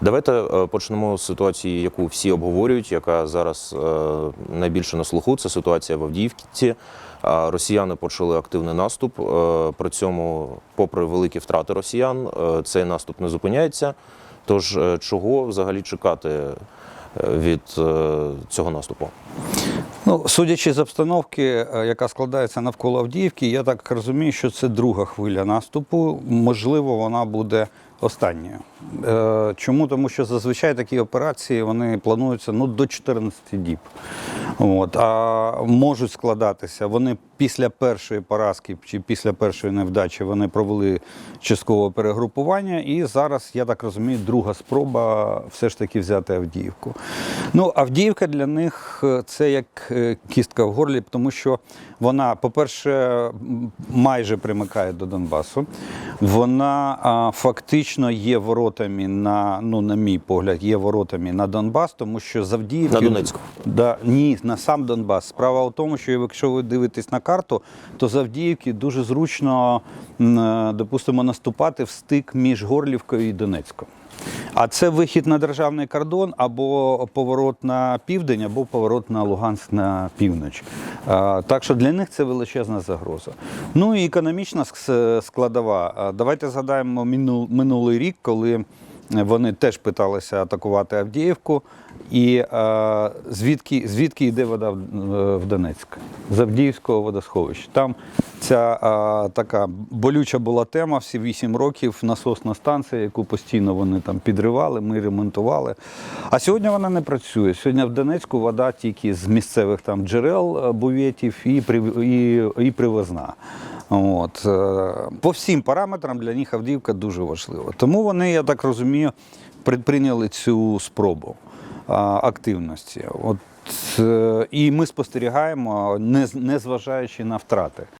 Давайте е, почнемо з ситуації, яку всі обговорюють, яка зараз е, найбільше на слуху. Це ситуація в Авдіївці. Росіяни почали активний наступ. Е, При цьому, попри великі втрати росіян, е, цей наступ не зупиняється. Тож е, чого взагалі чекати е, від е, цього наступу? Ну, судячи з обстановки, е, яка складається навколо Авдіївки, я так розумію, що це друга хвиля наступу. Можливо, вона буде останньою. Е, Чому? Тому що зазвичай такі операції вони плануються ну, до 14 діб. От. А можуть складатися. Вони після першої поразки чи після першої невдачі вони провели часткове перегрупування. І зараз, я так розумію, друга спроба все ж таки взяти Авдіївку. Ну, Авдіївка для них е, це як е, кістка в горлі, тому що вона, по-перше, майже примикає до Донбасу. Вона а, фактично є воротами на, ну, на мій погляд, є воротами на Донбас, тому що Завдіївка. На Донецьку. Да, ні, на сам Донбас. Справа в тому, що якщо ви дивитесь на карту, то Завдіївки дуже зручно, допустимо, наступати в стик між Горлівкою і Донецьком. А це вихід на державний кордон або поворот на південь, або поворот на Луганськ на північ. Так що для них це величезна загроза. Ну і економічна складова. Давайте згадаємо минулий рік, коли вони теж питалися атакувати Авдіївку. І звідки, звідки йде вода в, в Донецьк? З Авдіївського водосховища. Там ця е, така болюча була тема всі 8 років, насосна станція, яку постійно вони там підривали, ми ремонтували. А сьогодні вона не працює. Сьогодні в Донецьку вода тільки з місцевих там джерел е, буветів і, і, і привозна. От. е, По всім параметрам для них Авдіївка дуже важлива. Тому вони, я так розумію, предприйняли цю спробу а, активності. От, е, і ми спостерігаємо, не зважаючи на втрати.